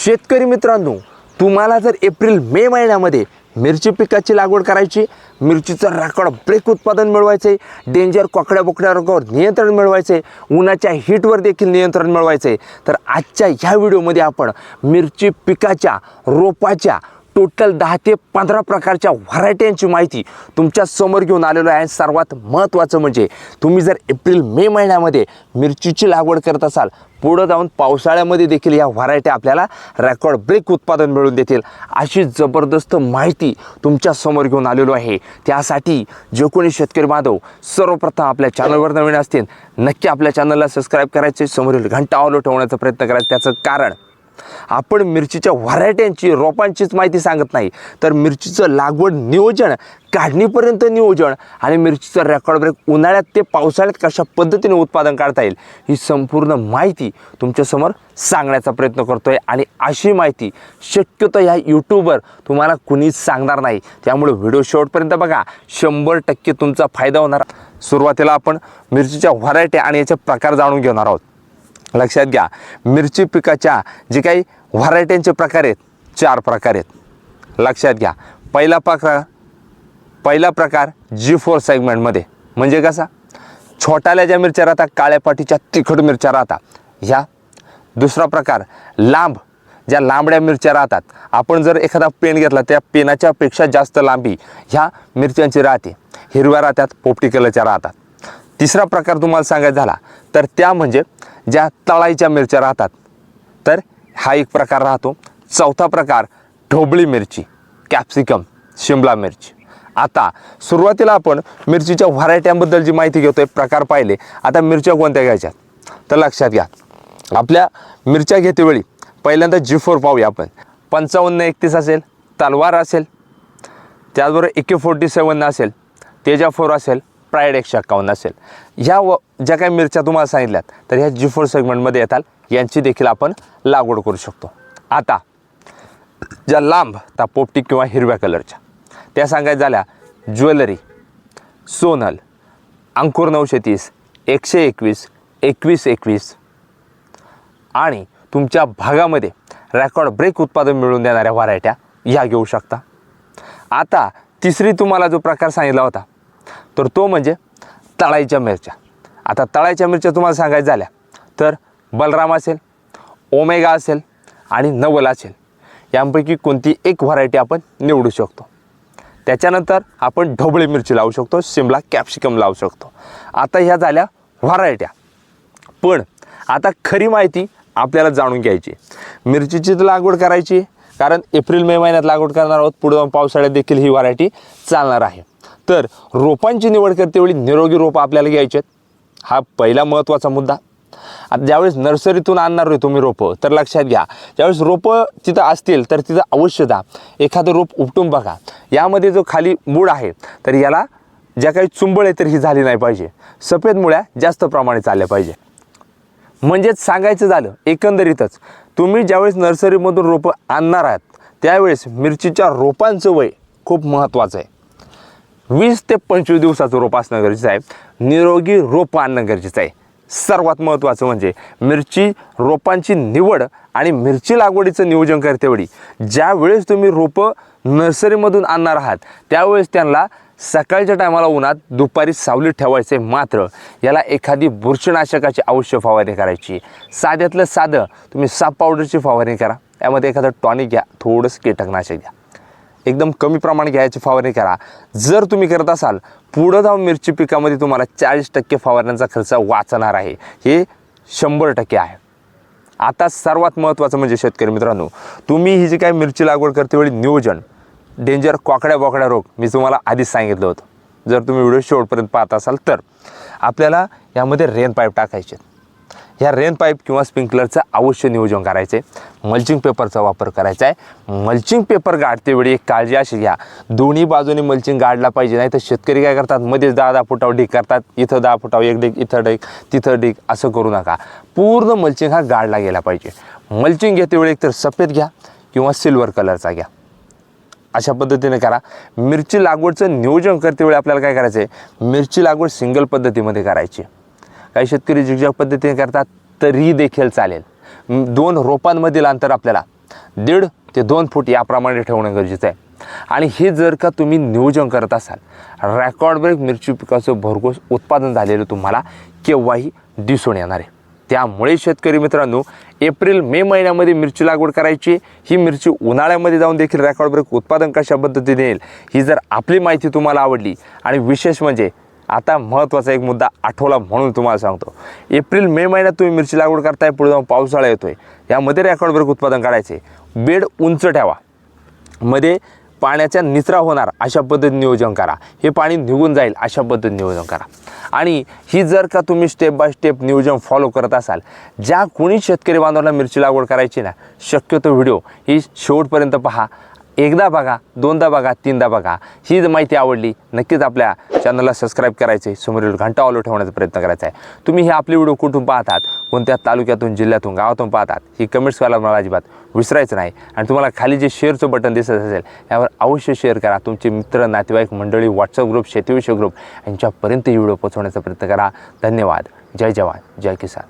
शेतकरी मित्रांनो तुम्हाला जर एप्रिल मे महिन्यामध्ये मिरची पिकाची लागवड करायची मिरचीचं राकड ब्रेक उत्पादन मिळवायचं आहे डेंजर कोकड्या बोकड्या रोगावर नियंत्रण मिळवायचं आहे उन्हाच्या हीटवर देखील नियंत्रण मिळवायचं आहे तर आजच्या ह्या व्हिडिओमध्ये आपण मिरची पिकाच्या रोपाच्या टोटल दहा ते पंधरा प्रकारच्या व्हरायट्यांची माहिती तुमच्यासमोर घेऊन आलेलो आहे. सर्वात महत्त्वाचं म्हणजे तुम्ही जर एप्रिल मे महिन्यामध्ये मिरचीची लागवड करत असाल पुढं जाऊन पावसाळ्यामध्ये देखील या व्हरायटी आपल्याला रेकॉर्ड ब्रेक उत्पादन मिळून देतील. अशी जबरदस्त माहिती तुमच्यासमोर घेऊन आलेलो आहे. त्यासाठी जे कोणी शेतकरी बांधव सर्वप्रथम आपल्या चॅनलवर नवीन असतील नक्की आपल्या चॅनलला सबस्क्राईब करायचे समोरील घंटा ऑलो ठेवण्याचा प्रयत्न करायचा. त्याचं कारण आपण मिरचीच्या व्हरायट्यांची रोपांचीच माहिती सांगत नाही. तर मिरचीचं लागवड नियोजन काढणीपर्यंत नियोजन आणि मिरचीचं रेकॉर्ड ब्रेक उन्हाळ्यात ते पावसाळ्यात कशा पद्धतीने उत्पादन काढता येईल ही संपूर्ण माहिती तुमच्यासमोर सांगण्याचा प्रयत्न करतोय. आणि अशी माहिती शक्यतो ह्या यूट्यूबवर तुम्हाला कुणीच सांगणार नाही. त्यामुळे व्हिडिओ शेवटपर्यंत बघा. शंभर टक्के तुमचा फायदा होणार. सुरुवातीला आपण मिरचीच्या व्हरायटी आणि याचे प्रकार जाणून घेणार आहोत. लक्षात घ्या. मिरची पिकाच्या जे काही व्हरायट्यांचे प्रकार आहेत चार प्रकार आहेत. लक्षात घ्या. पहिला प्रकार पहिला प्रकार जी फोर सेगमेंटमध्ये म्हणजे कसा? छोटाल्या ज्या मिरच्या राहतात काळ्या पाठीच्या तिखट मिरच्या राहतात. ह्या. दुसरा प्रकार लांब. ज्या लांबड्या मिरच्या राहतात. आपण जर एखादा पेन घेतला त्या पेनाच्या पेक्षा जास्त लांबी ह्या मिरच्यांची राहते. हिरव्या राहतात पोपटी कलरच्या राहतात. तिसरा प्रकार तुम्हाला सांगायचा झाला तर त्या म्हणजे ज्या तळाईच्या मिरच्या राहतात. तर हा एक प्रकार राहतो. चौथा प्रकार ढोबळी मिरची कॅप्सिकम शिमला मिरची. आता सुरुवातीला आपण मिरचीच्या व्हरायट्यांबद्दल जी माहिती घेतोय प्रकार पाहिले. आता मिरच्या कोणत्या घ्यायच्या तर लक्षात घ्या. आपल्या मिरच्या घेतेवेळी पहिल्यांदा जी फोर पाहूया आपण. पंचावन्न एकतीस असेल तलवार असेल त्याचबरोबर एके फोर्टी सेवन असेल तेजा फोर असेल प्राईड एकशे एक्कावन्न असेल. ह्या व ज्या काही मिरच्या तुम्हाला सांगितल्यात तर ह्या जी फोर सेगमेंटमध्ये येतात यांची देखील आपण लागवड करू शकतो. आता ज्या लांब त्या पोपटी किंवा हिरव्या कलरच्या त्या सांगायच्या झाल्या ज्वेलरी सोनल अंकुर नऊशे तीस एकशे एकवीस एकवीस एकवीस आणि तुमच्या भागामध्ये रेकॉर्ड ब्रेक उत्पादन मिळवून देणाऱ्या व्हरायट्या ह्या घेऊ शकता. आता तिसरी तुम्हाला जो प्रकार सांगितला होता तर तो म्हणजे तळाईच्या मिरच्या. आता तळायच्या मिरच्या तुम्हाला सांगायच्या झाल्या तर बलराम असेल ओमेगा असेल आणि नवल असेल यांपैकी कोणती एक व्हरायटी आपण निवडू शकतो. त्याच्यानंतर आपण ढोबळी मिरची लावू शकतो शिमला कॅप्सिकम लावू शकतो. आता ह्या झाल्या व्हरायट्या पण आता खरी माहिती आपल्याला जाणून घ्यायची मिरचीची तर लागवड करायची कारण एप्रिल मे महिन्यात लागवड करणार आहोत पुढे जाऊन पावसाळ्यात देखील ही व्हरायटी चालणार आहे. तर रोपांची निवड करतेवेळी निरोगी रोपं आपल्याला घ्यायचे आहेत. हा पहिला महत्त्वाचा मुद्दा. आता ज्यावेळेस नर्सरीतून आणणार आहे तुम्ही रोपं तर लक्षात घ्या. ज्यावेळेस रोपं तिथं असतील तर तिथं अवश्य जा. एखादं रोप उपटून बघा. यामध्ये जो खाली मूळ आहे तर याला ज्या काही चुंबळ आहे तर ही झाली नाही पाहिजे. सफेद मुळ्या जास्त प्रमाणे चालल्या पाहिजे. म्हणजेच सांगायचं झालं एकंदरीतच तुम्ही ज्यावेळेस नर्सरीमधून रोपं आणणार आहात त्यावेळेस मिरचीच्या रोपांचं वय खूप महत्त्वाचं आहे. वीस ते पंचवीस दिवसाचं रोप असणं गरजेचं आहे. निरोगी रोप आणणं गरजेचं आहे. सर्वात महत्त्वाचं म्हणजे मिरची रोपांची निवड आणि मिरची लागवडीचं नियोजन करतेवेळी ज्यावेळेस तुम्ही रोपं नर्सरीमधून आणणार आहात त्यावेळेस त्यांना सकाळच्या टायमाला उन्हात दुपारी सावलीत ठेवायचे मात्र याला एखादी बुरशीनाशकाची अवश्य फवारणी करायची. साध्यातलं साधं तुम्ही साप पावडरची फवारणी करा. यामध्ये एखादं टॉनिक घ्या थोडंसं कीटकनाशक घ्या. एकदम कमी प्रमाण घ्यायची फवारणी करा. जर तुम्ही करत असाल पुढं जाऊन मिरची पिकामध्ये तुम्हाला चाळीस टक्के फवारण्यांचा खर्च वाचणार आहे. हे शंभर टक्के आहे. आता सर्वात महत्त्वाचं म्हणजे शेतकरी मित्रांनो तुम्ही ही जी काय मिरची लागवड करते वेळी नियोजन डेंजर कोकड्या बोकड्या रोग मी तुम्हाला आधीच सांगितलं होतं. जर तुम्ही व्हिडिओ शेवटपर्यंत पाहत असाल तर आपल्याला यामध्ये रेन पाईप टाकायचे ह्या रेन पाईप किंवा स्प्रिंकलरचं अवश्य नियोजन करायचं आहे मल्चिंग पेपरचा वापर करायचा आहे मल्चिंग पेपर गाठतेवेळी एक काळजी अशी घ्या. दोन्ही बाजूने मल्चिंग गाडला पाहिजे नाही तर शेतकरी काय करतात? मध्येच दहा दहा फुटाव ढीक करतात. इथं दहा फुटाव एक ढीक इथं ढीक तिथं ढीक असं करू नका. पूर्ण मल्चिंग हा गाडला गेला पाहिजे. मल्चिंग घेतेवेळी एकतर सफेद घ्या किंवा सिल्वर कलरचा घ्या. अशा पद्धतीने करा. मिरची लागवडचं नियोजन करतेवेळी आपल्याला काय करायचं आहे मिरची लागवड सिंगल पद्धतीमध्ये करायची. काही शेतकरी झिगझॅग पद्धतीने करतात तरी देखील चालेल. दोन रोपांमधील अंतर आपल्याला दीड ते दोन फूट याप्रमाणे ठेवणं गरजेचं आहे. आणि हे जर का तुम्ही नियोजन करत असाल रेकॉर्ड ब्रेक मिरची पिकाचं भरघोस उत्पादन झालेलं तुम्हाला केव्हाही दिसून येणार आहे. त्यामुळे शेतकरी मित्रांनो एप्रिल मे महिन्यामध्ये मिरची लागवड करायची ही मिरची उन्हाळ्यामध्ये जाऊन देखील रेकॉर्ड ब्रेक उत्पादन कशा पद्धतीने येईल ही जर आपली माहिती तुम्हाला आवडली आणि विशेष म्हणजे आता महत्त्वाचा एक मुद्दा आठवला म्हणून तुम्हाला सांगतो. एप्रिल मे महिन्यात तुम्ही मिरची लागवड करताय पुढे जाऊन पावसाळा येतोय. यामध्ये रेकॉर्ड उत्पादन काढायचे. बेड उंच ठेवा. मध्ये पाण्याचा निचरा होणार अशा पद्धतीने नियोजन करा. हे पाणी निघून जाईल अशा पद्धतीने नियोजन करा. आणि ही जर का तुम्ही स्टेप बाय स्टेप नियोजन फॉलो करत असाल ज्या कोणी शेतकरी बांधवांना मिरची लागवड करायची ना शक्यतो व्हिडिओ ही शेवटपर्यंत पहा. एकदा बघा दोनदा बघा तीनदा बघा. ही जर माहिती आवडली नक्कीच आपल्या चॅनलला सबस्क्राईब करायचे समोरील घंटा ऑलो ठेवण्याचा प्रयत्न करायचा आहे तुम्ही हे आपले व्हिडिओ कुठून पाहतात? कोणत्या तालुक्यातून जिल्ह्यातून गावातून पाहतात? ही कमेंट्स करायला मला अजिबात विसरायचं नाही. आणि तुम्हाला खाली जे शेअरचं बटन दिसत असेल यावर अवश्य शेअर करा. तुमचे मित्र नातेवाईक मंडळी व्हॉट्सअप ग्रुप शेतीविषयक ग्रुप यांच्यापर्यंत ही व्हिडिओ पोहोचवण्याचा प्रयत्न करा. धन्यवाद. जय जवान. जय किसान.